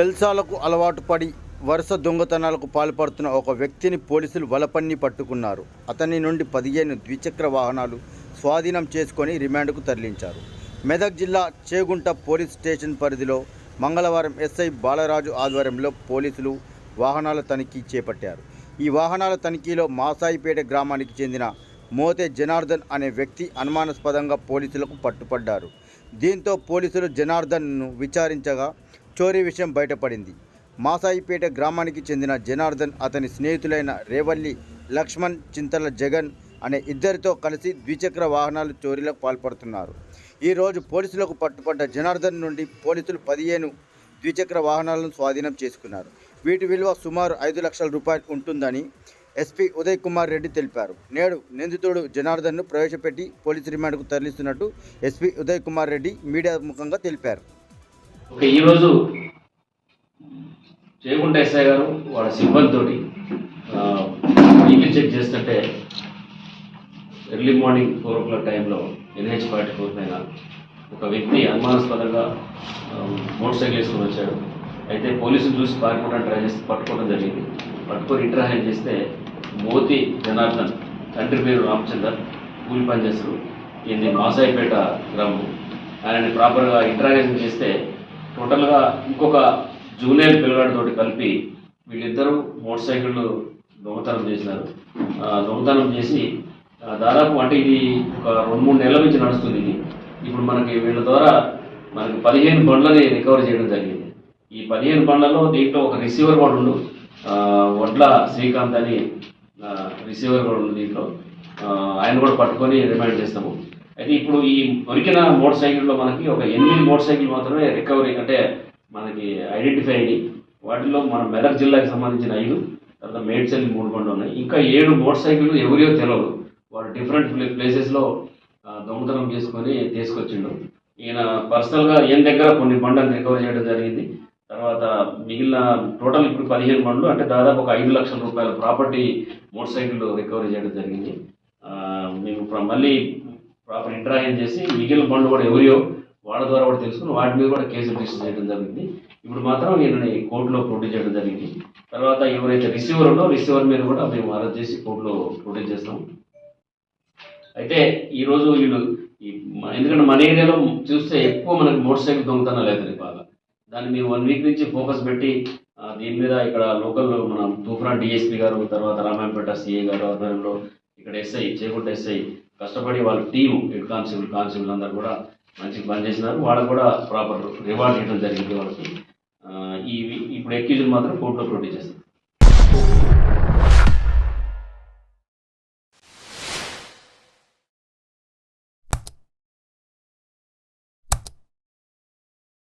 పెల్సాలకు అలవాటు పడి వరుస దొంగతనాలకు పాల్పడుతున్న ఒక వ్యక్తిని పోలీసులు వలపన్ని పట్టుకున్నారు. అతని నుండి పదిహేను ద్విచక్ర వాహనాలు స్వాధీనం చేసుకొని రిమాండ్కు తరలించారు. మెదక్ జిల్లా చేగుంట పోలీస్ స్టేషన్ పరిధిలో మంగళవారం ఎస్ఐ బాలరాజు ఆధ్వర్యంలో పోలీసులు వాహనాల తనిఖీ చేపట్టారు. ఈ వాహనాల తనిఖీలో మాసాయిపేట గ్రామానికి చెందిన మోతే జనార్దన్ అనే వ్యక్తి అనుమానాస్పదంగా పోలీసులకు పట్టుపడ్డారు. దీంతో పోలీసులు జనార్దన్ను విచారించగా చోరీ విషయం బయటపడింది. మాసాయిపేట గ్రామానికి చెందిన జనార్దన్ అతని స్నేహితులైన రేవల్లి లక్ష్మణ్ చింతల జగన్ అనే ఇద్దరితో కలిసి ద్విచక్ర వాహనాలు చోరీలకు పాల్పడుతున్నారు. ఈరోజు పోలీసులకు పట్టుపడ్డ జనార్దన్ నుండి పోలీసులు పదిహేను ద్విచక్ర వాహనాలను స్వాధీనం చేసుకున్నారు. వీటి విలువ సుమారు ఐదు లక్షల రూపాయలు ఉంటుందని ఎస్పీ ఉదయ్ కుమార్ రెడ్డి తెలిపారు. నేడు నిందితుడు జనార్దన్ను ప్రవేశపెట్టి పోలీసు రిమాండ్కు తరలిస్తున్నట్టు ఎస్పీ ఉదయ్ కుమార్ రెడ్డి మీడియా ముఖంగా తెలిపారు. ఓకే ఈరోజు చేయకుండా ఎస్ఐ గారు వాళ్ళ సిబ్బందితోటి ఈపీ చెక్ చేస్తుంటే early morning four o'clock టైంలో ఎన్హెచ్ ఫార్టీ ఫోర్ పైన ఒక వ్యక్తి అనుమానాస్పదంగా మోటార్ సైకిల్ వేసుకొని వచ్చాడు. అయితే పోలీసులు చూసి పారిపోవడానికి ట్రై చేసి పట్టుకోవడం జరిగింది. పట్టుకొని ఇంటర్హాండ్ చేస్తే మోతి జనార్దన్ తండ్రి పేరు రామచందర్ కూలి పని ఇది మాసాయిపేట గ్రామం. ఆయనని ప్రాపర్గా ఇంటరాగేషన్ చేస్తే టోటల్గా ఇంకొక జూనియర్ పిల్లగాడితోటి కలిపి వీళ్ళిద్దరూ మోటార్ సైకిళ్ళు దొంగతనం చేసినారు. దొంగతనం చేసి దాదాపు అంటే ఇది ఒక రెండు మూడు నెలల నుంచి నడుస్తుంది ఇది. ఇప్పుడు మనకి వీళ్ళ ద్వారా మనకి పదిహేను బండ్లని రికవర్ చేయడం జరిగింది. ఈ పదిహేను బండ్లలో దీంట్లో ఒక రిసీవర్ కూడా ఉండు వడ్ల శ్రీకాంత్ అని రిసీవర్ కూడా ఉంది దీంట్లో. ఆయన కూడా పట్టుకొని రిమైండ్ చేస్తాము. అయితే ఇప్పుడు ఈ దొరికిన మోటార్ సైకిల్లో మనకి ఒక ఎనిమిది మోటార్ సైకిల్ మాత్రమే రికవరీ అంటే మనకి ఐడెంటిఫై అయ్యి వాటిలో మన మెదక్ జిల్లాకి సంబంధించిన ఐదు తర్వాత మేడ్చల్ మూడు బండ్లు ఉన్నాయి. ఇంకా ఏడు మోటార్ సైకిళ్ళు ఎవరియో తెలియదు వాడు డిఫరెంట్ ప్లే ప్లేసెస్లో దొంగతనం చేసుకొని తీసుకొచ్చిండు. ఈయన పర్సనల్గా ఈయన దగ్గర కొన్ని బండ్లను రికవర్ చేయడం జరిగింది. తర్వాత మిగిలిన టోటల్ ఇప్పుడు పదిహేను బండ్లు అంటే దాదాపు ఒక ఐదు లక్షల రూపాయల ప్రాపర్టీ మోటార్ సైకిల్ రికవరీ చేయడం జరిగింది. మేము ఇప్పుడు మళ్ళీ ప్రాపర్ ఇంటరాక్షన్ చేసి మిగిలిన బండ్లు కూడా ఎవరియో వాళ్ళ ద్వారా కూడా తెలుసుకుని వాటి మీద కూడా కేసు రిజిస్టర్ చేయడం జరిగింది. ఇప్పుడు మాత్రం ఈయనని కోర్టులో ప్రొడ్యూస్ చేయడం జరిగింది. తర్వాత ఎవరైతే రిసీవర్ ఉందో రిసీవర్ మీద కూడా మేము అరెస్ట్ చేసి కోర్టులో ప్రొడ్యూస్ చేస్తాం. అయితే ఈరోజు వీళ్ళు ఈ ఎందుకంటే మన ఏరియాలో చూస్తే ఎక్కువ మనకి మోటార్ సైకిల్ దొంగతనాలు అవుతుంది బాగా. దాన్ని మేము వన్ వీక్ నుంచి ఫోకస్ పెట్టి దీని మీద ఇక్కడ లోకల్ మన తూఫాన్ డిఎస్పీ గారు తర్వాత రామాయణపేట సిఏ గారు ఆధ్వర్యంలో ఇక్కడ ఎస్ఐ చేకుంట ఎస్ఐ కష్టపడి వాళ్ళ టీము హెడ్ కానిస్టేబుల్ కానిస్టేబుల్ అందరూ కూడా మంచిగా పనిచేసినారు వాళ్ళకు కూడా ప్రాపర్ రివార్డ్ ఇవ్వడం జరిగింది వాళ్ళకి. ఇవి ఈ ఇప్పుడు ఎక్యూజులు మాత్రం కోర్టులో ప్రొడ్యూస్ చేస్తారు.